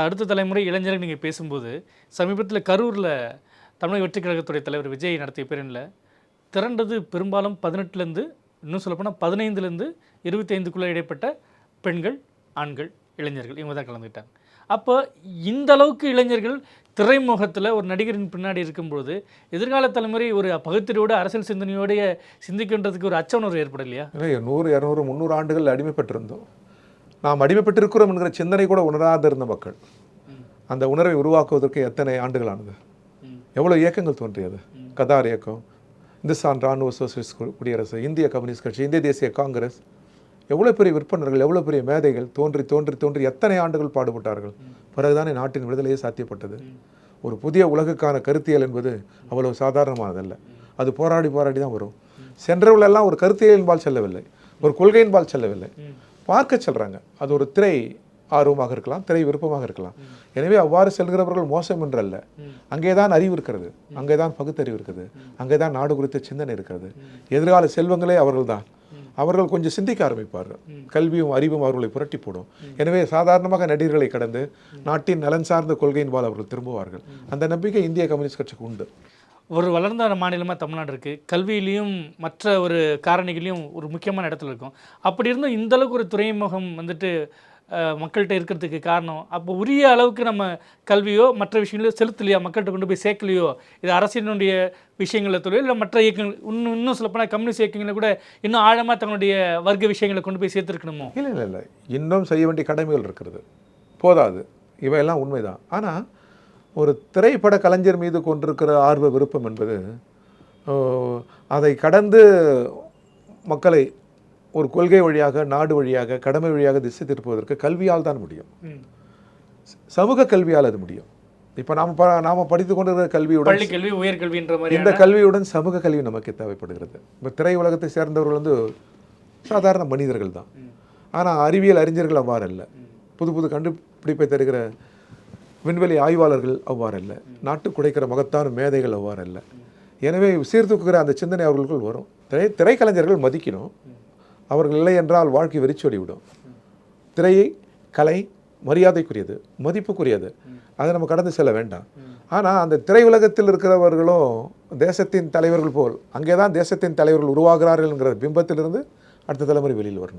அடுத்த தலைமுறை இளைஞர்கள் நீங்கள் பேசும்போது சமீபத்தில் கரூரில் தமிழக வெற்றி கழகத்துடைய தலைவர் விஜய் நடத்திய பேரணியில் திரண்டது பெரும்பாலும் பதினெட்டுலேருந்து இன்னும் சொல்லப்போனால் பதினைந்துலேருந்து இருபத்தைந்துக்குள்ளே இடைப்பட்ட பெண்கள் ஆண்கள் இளைஞர்கள் இவங்க தான் கலந்துக்கிட்டாங்க. அப்போ இந்த அளவுக்கு இளைஞர்கள் திரைமுகத்தில் ஒரு நடிகரின் பின்னாடி இருக்கும்பொழுது எதிர்கால தலைமுறை ஒரு பகுத்தறிவோடு அரசியல் சிந்தனையோடைய சிந்திக்கின்றதுக்கு ஒரு அச்ச உணர்வு ஏற்படலையா? இல்லை நூறு இரநூறு முந்நூறு ஆண்டுகள் அடிமைப்பட்டிருந்தோம். நாம் அடிமைப்பட்டிருக்கிறோம் என்கிற சிந்தனை கூட உணராத இருந்த மக்கள். அந்த உணர்வை உருவாக்குவதற்கு எத்தனை ஆண்டுகளானது? எவ்வளோ இயக்கங்கள் தோன்றியது? கதார் இயக்கம் இந்துஸ்தான் ராணுவ சோசியலிஸ்ட் குடியரசு இந்திய கம்யூனிஸ்ட் கட்சி இந்திய தேசிய காங்கிரஸ். எவ்வளோ பெரிய விற்பனர்கள் எவ்வளோ பெரிய மேதைகள் தோன்றி தோன்றி தோன்றி எத்தனை ஆண்டுகள் பாடுபட்டார்கள்? பிறகுதானே நாட்டின் விடுதலையே சாத்தியப்பட்டது. ஒரு புதிய உலகுக்கான கருத்தியல் என்பது அவ்வளவு சாதாரணமானதல்ல. அது போராடி போராடி தான் வரும். சென்றவர்களெல்லாம் ஒரு கருத்தியலின்பால் செல்லவில்லை. ஒரு கொள்கையின்பால் செல்லவில்லை. பார்க்க செல்கிறாங்க அது ஒரு திரை ஆர்வமாக இருக்கலாம் திரை விருப்பமாக இருக்கலாம். எனவே அவ்வாறு செல்கிறவர்கள் மோசம் என்றல்ல. அங்கே தான் அறிவு இருக்கிறது. அங்கே தான் பகுத்தறிவு இருக்குது. அங்கே தான் நாடு குறித்த சிந்தனை இருக்கிறது. எதிர்கால செல்வங்களே அவர்கள்தான். அவர்கள் கொஞ்சம் சிந்திக்க ஆரம்பிப்பார்கள். கல்வியும் அறிவும் அவர்களை புரட்டி போடும். எனவே சாதாரணமாக நடிகர்களை கடந்து நாட்டின் நலன் சார்ந்த கொள்கையின்பால் அவர்கள் திரும்புவார்கள். அந்த நம்பிக்கை இந்திய கம்யூனிஸ்ட் கட்சிக்கு உண்டு. ஒரு வளர்ந்த மாநிலமாக தமிழ்நாடு இருக்குது கல்வியிலையும் மற்ற ஒரு காரணிகளையும் ஒரு முக்கியமான இடத்துல இருக்கும். அப்படி இருந்தும் இந்த அளவுக்கு ஒரு துறைமுகம் வந்துட்டு மக்கள்கிட்ட இருக்கிறதுக்கு காரணம். அப்போ உரிய அளவுக்கு நம்ம கல்வியோ மற்ற விஷயங்களோ செலுத்தலையா? மக்கள்கிட்ட கொண்டு போய் சேர்க்கலையோ? இது அரசினுடைய விஷயங்களை தொழில் இல்லை மற்ற இயக்கங்கள் இன்னும் இன்னும் சொல்லப்போனால் கம்யூனிஸ்ட் இயக்கங்களை கூட இன்னும் ஆழமாக தங்களுடைய வர்க்க விஷயங்களை கொண்டு போய் சேர்த்துருக்கணுமோ? இல்லை இல்லை இல்லை. இன்னும் செய்ய வேண்டிய கடமைகள் இருக்கிறது. போதாது. இவையெல்லாம் உண்மைதான். ஆனால் ஒரு திரைப்பட கலைஞர் மீது கொண்டிருக்கிற ஆர்வ விருப்பம் என்பது அதை கடந்து மக்களை ஒரு கொள்கை வழியாக நாடு வழியாக கடமை வழியாக திசை திருப்புவதற்கு கல்வியால் தான் முடியும். சமூக கல்வியால் அது முடியும். இப்போ நாம் ப நாம் படித்து கொண்டிருக்கிற கல்வியுடன் கல்வி உயர்கல்வின்ற மாதிரி இந்த கல்வியுடன் சமூக கல்வி நமக்கு தேவைப்படுகிறது. இப்போ திரை உலகத்தை சேர்ந்தவர்கள் வந்து சாதாரண மனிதர்கள் தான். ஆனால் அறிவியல் அறிஞர்கள் அவ்வாறு அல்ல புது புது கண்டுபிடிப்பை தருகிற விண்வெளி ஆய்வாளர்கள் அவ்வாறல்ல. நாட்டு குடைக்கிற மகத்தான மேதைகள் அவ்வாறல்ல. எனவே சீர்தூக்குகிற அந்த சிந்தனை அவர்களுக்குள் வரும். திரை திரைக்கலைஞர்கள் மதிக்கணும். அவர்கள் இல்லை என்றால் வாழ்க்கை வெறிச்சொடிவிடும் திரையை கலை மரியாதைக்குரியது மதிப்புக்குரியது. அதை நம்ம கடந்து செல்ல வேண்டாம். ஆனால் அந்த திரையுலகத்தில் இருக்கிறவர்களும் தேசத்தின் தலைவர்கள் போல் அங்கே தான் தேசத்தின் தலைவர்கள் உருவாகிறார்கள் என்கிற பிம்பத்திலிருந்து அடுத்த தலைமுறை வெளியில் வரணும்.